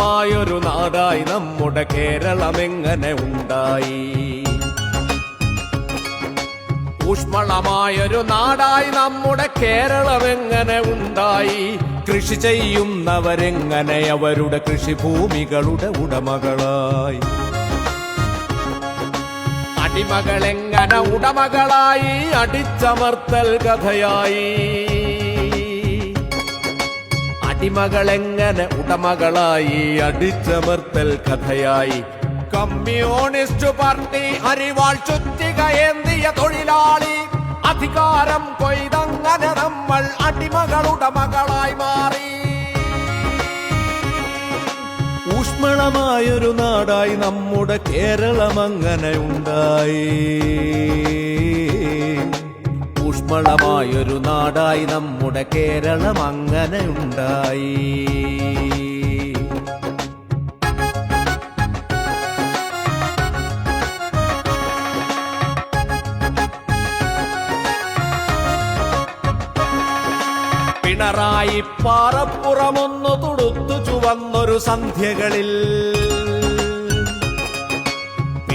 ഊഷ്മളമായൊരു നാടായി നമ്മുടെ കേരളം എങ്ങനെ ഉണ്ടായി? ഊഷ്മളമായൊരു നാടായി നമ്മുടെ കേരളം എങ്ങനെ ഉണ്ടായി? കൃഷി ചെയ്യുന്നവരെങ്ങനെ അവരുടെ കൃഷിഭൂമികളുടെ ഉടമകളായി? അടിമകളെങ്ങനെ ഉടമകളായി? അടിച്ചമർത്തൽ കഥയായി? അടിമകളെങ്ങനെ ഉടമകളായി അടിച്ചമർത്തൽ കഥയായി. കമ്മ്യൂണിസ്റ്റ് പാർട്ടി അരിവാൾ ചുറ്റി കയന്തിയ തൊഴിലാളി. അധികാരം കൊയ്തങ്ങനെ നമ്മൾ അടിമകളുടമകളായി മാറി. ഊഷ്മളമായൊരു നാടായി നമ്മുടെ കേരളം അങ്ങനെ ഉണ്ടായി. ഊഷ്മളമായൊരു നാടായി നമ്മുടെ കേരളം അങ്ങനെ ഉണ്ടായി പിണറായി പാറപ്പുറമൊന്നു തുടുത്തു ചുവന്നൊരു സന്ധ്യകളിൽ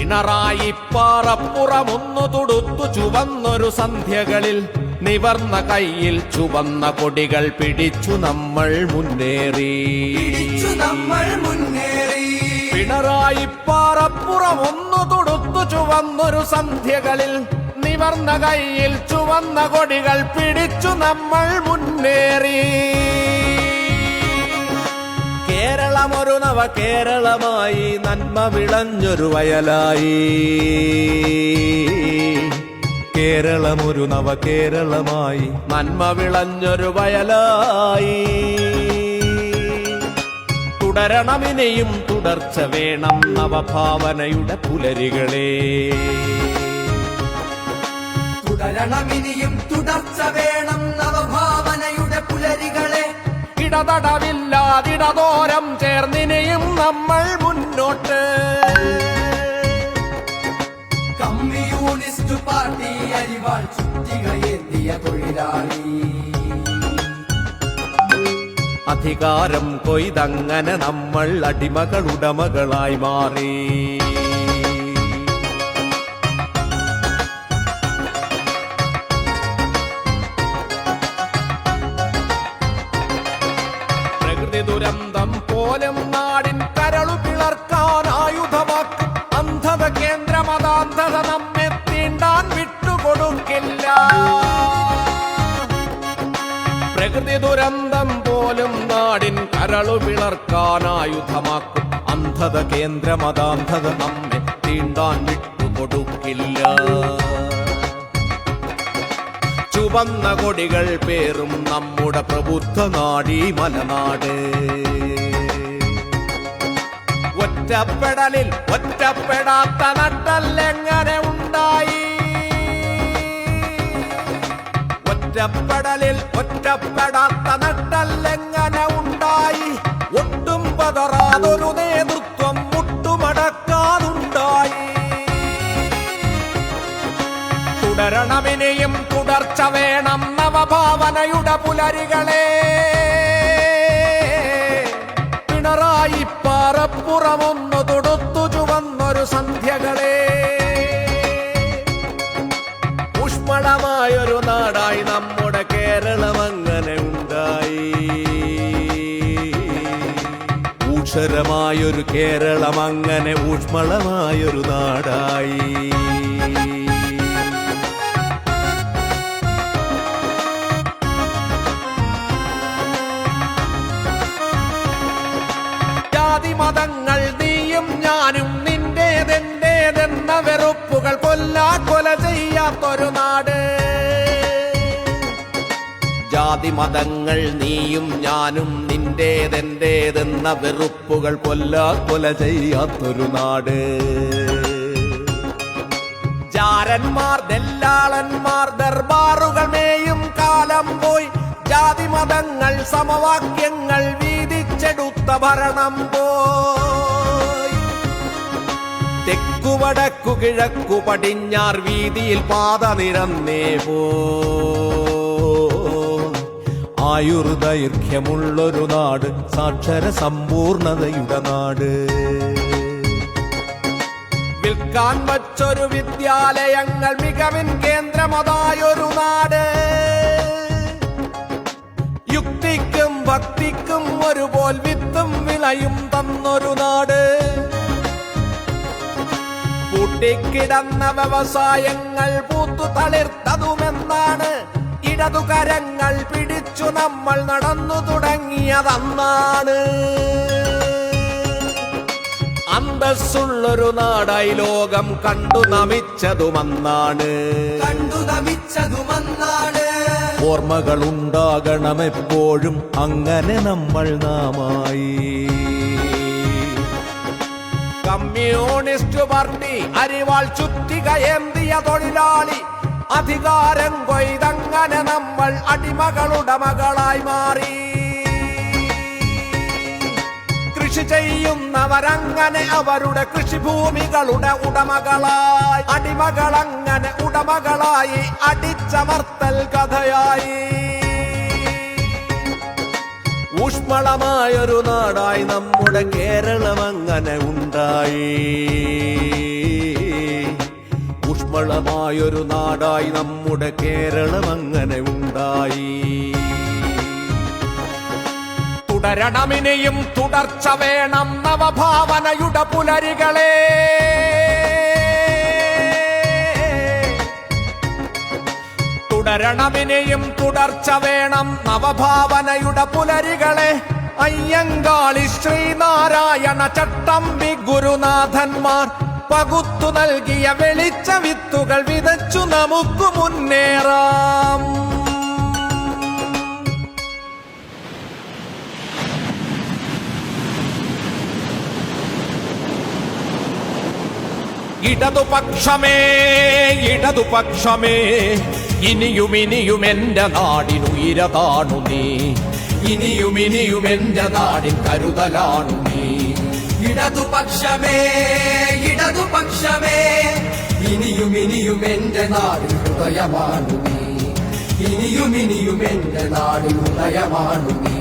പിണറായി പാറപ്പുറമൊന്നു തുടുത്തു ചുവന്നൊരു സന്ധ്യകളിൽ നിവർന്ന കയ്യിൽ ചുവന്ന കൊടികൾ പിടിച്ചു നമ്മൾ മുന്നേറി. പിടിച്ചു നമ്മൾ മുന്നേറി. പിണറായി പാറപ്പുറമൊന്നു തുടുത്തു ചുവന്നൊരു സന്ധ്യകളിൽ നിവർന്ന കയ്യിൽ ചുവന്ന കൊടികൾ പിടിച്ചു നമ്മൾ മുന്നേറി. കേരളം ഒരു നവ കേരളമായി നന്മ വിളഞ്ഞൊരു വയലായി. കേരളം ഒരു നവ കേരളമായി നന്മ വിളഞ്ഞൊരു വയലായി. തുടരണമിനെയും തുടർച്ച വേണം നവഭാവനയുടെ പുലരികളെ. തുടരണമിനെയും തുടർച്ച വേണം ഇടതടവില്ലാതിടതോരം ചേർന്നിനെയും നമ്മൾ മുന്നോട്ട്. കമ്മ്യൂണിസ്റ്റ് പാർട്ടി അരിവാൾ ചുറ്റികയെത്തിയ തൊഴിലാളി. അധികാരം കൊയ്തങ്ങനെ നമ്മൾ അടിമകളുടമകളായി മാറി. പ്രകൃതി ദുരന്തം പോലും നാടിൻ കരളു പിളർക്കാൻ ആയുധമാക്കും അന്ധത കേന്ദ്രമതാന്ധത നമ്മെ തീണ്ടാൻ വിട്ടുകൊടുക്കില്ല. പ്രകൃതി ദുരന്തം പോലും നാടിൻ കരളു പിളർക്കാൻ ആയുധമാക്കും അന്ധത കേന്ദ്രമതാന്ധത നമ്മെ തീണ്ടാൻ വിട്ടുകൊടുക്കില്ല. ചുവന്ന കൊടികൾ പേറും നമ്മുടെ പ്രബുദ്ധ നാടി മലനാട്. ഒറ്റപ്പെടലിൽ ഒറ്റപ്പെടാത്ത നട്ടല്ലെങ്ങനെ ഉണ്ടായി? ഒറ്റപ്പെടലിൽ ഒറ്റപ്പെടാത്ത നവഭാവനയുടെ പുലരികളെ. പിണറായി പാറപ്പുറമൊന്നു തൊടുത്തു ചുവന്നൊരു സന്ധ്യകളെ. ഊഷ്മളമായൊരു നാടായി നമ്മുടെ കേരളം അങ്ങനെ ഉണ്ടായി. ഊക്ഷരമായൊരു കേരളം അങ്ങനെ ഊഷ്മളമായൊരു നാടായി. കൊല്ലാ കൊല ചെയ്യാത്തൊരു നാട്. ജാതി മതങ്ങൾ നീയും ഞാനും നിന്റേതെന്റേതെന്ന വെറുപ്പുകൾ കൊല്ലാ കൊല ചെയ്യാത്തൊരു നാട്. ജാരന്മാർ ദല്ലാളന്മാർ ദർബാറുകൾ മേയും കാലം പോയി. ജാതി മതങ്ങൾ സമവാക്യങ്ങൾ വീതിച്ചെടുത്ത ഭരണം പോയി. തെക്കു വടക്കു കിഴക്കു പടിഞ്ഞാർ വീതിയിൽ പാത നിരന്നേ പോ. ആയുർദൈർഘ്യമുള്ളൊരു നാട് സാക്ഷര സമ്പൂർണതയുടെ നാട്. വിൽക്കാൻ വച്ചൊരു വിദ്യാലയങ്ങൾ മികവിൻ കേന്ദ്രമതായൊരു നാട്. യുക്തിക്കും ഭക്തിക്കും ഒരുപോൽ വിത്തും വിളയും തന്നൊരു നാട്. പൂട്ടിക്കിടന്ന വ്യവസായങ്ങൾ പൂത്തു തളിർത്തതുമെന്നാണ് ഇടതുകരങ്ങൾ പിടിച്ചു നമ്മൾ നടന്നു തുടങ്ങിയതന്നാണ്. അന്തസ്സുള്ളൊരു നാടായി ലോകം കണ്ടു നമിച്ചതുമന്നാണ്. കണ്ടു നമിച്ചതുമന്നാണ്. എപ്പോഴും അങ്ങനെ നമ്മൾ നാമായി. കമ്മ്യൂണിസ്റ്റ് പാർട്ടി അരിവാൾ ചുറ്റികയേന്തിയ തൊഴിലാളി. അധികാരം കൊയ്തങ്ങനെ നമ്മൾ അടിമകളുടെ മകളായി മാറി. കൃഷി ചെയ്യുന്നവരങ്ങനെ അവരുടെ കൃഷിഭൂമികളുടെ ഉടമകളായി. അടിമകളങ്ങനെ ഉടമകളായി അടിച്ചമർത്തൽ കഥയായി. ഊഷ്മളമായൊരു നാടായി നമ്മുടെ കേരളം അങ്ങനെ ഉണ്ടായി. ഊഷ്മളമായൊരു നാടായി നമ്മുടെ കേരളം അങ്ങനെ ഉണ്ടായി. തുടരണമിനെയും തുടർച്ച വേണം നവഭാവനയുടെ പുലരികളെ. തുടരണമിനിയും തുടർച്ച വേണം നവഭാവനയുടെ പുലരികളെ. അയ്യങ്കാളി ശ്രീനാരായണ ചട്ടമ്പി ഗുരുനാഥന്മാർ പകുത്തു നൽകിയ വെളിച്ച വിത്തുകൾ വിതച്ചു നമുക്ക് മുന്നേറാം. ഇടതുപക്ഷമേ ഇടതുപക്ഷമേ ഇനിയും ഇനിയും എന്റെ നാടിനുയരതാണു നീ. ഇനിയും ഇനിയും എന്റെ നാടിൻ കരുതലാണു നീ. ഇടതുപക്ഷമേ ഇടതുപക്ഷമേ ഇനിയും ഇനിയും എന്റെ നാടിൻ ഹൃദയമാണു നീ. ഇനിയും ഇനിയും എന്റെ നാടിൻ ഹൃദയമാണു നീ.